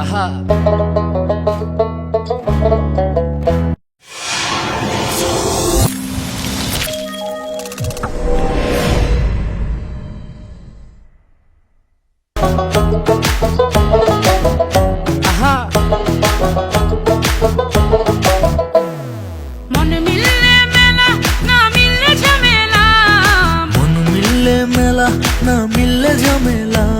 Aha. না মিললে ঝামেলা।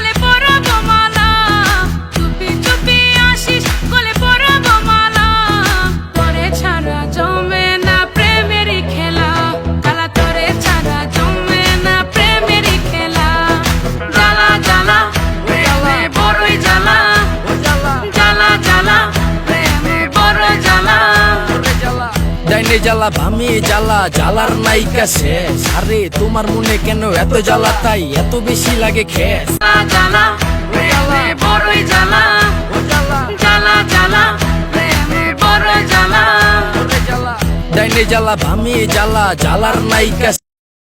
ডাইনে জ্বালা ভামে জ্বালা জ্বালার নাইকা শেষ। আরে তোমার মনে কেন এত জ্বালা? তাই এত বেশি লাগে খেস। জ্বালা ভামিয়ে বড়ই জ্বালা। জ্বালা। জ্বালা প্রেমে জ্বালা। ডাইনে জ্বালা ভামে জ্বালা জ্বালার নাইকা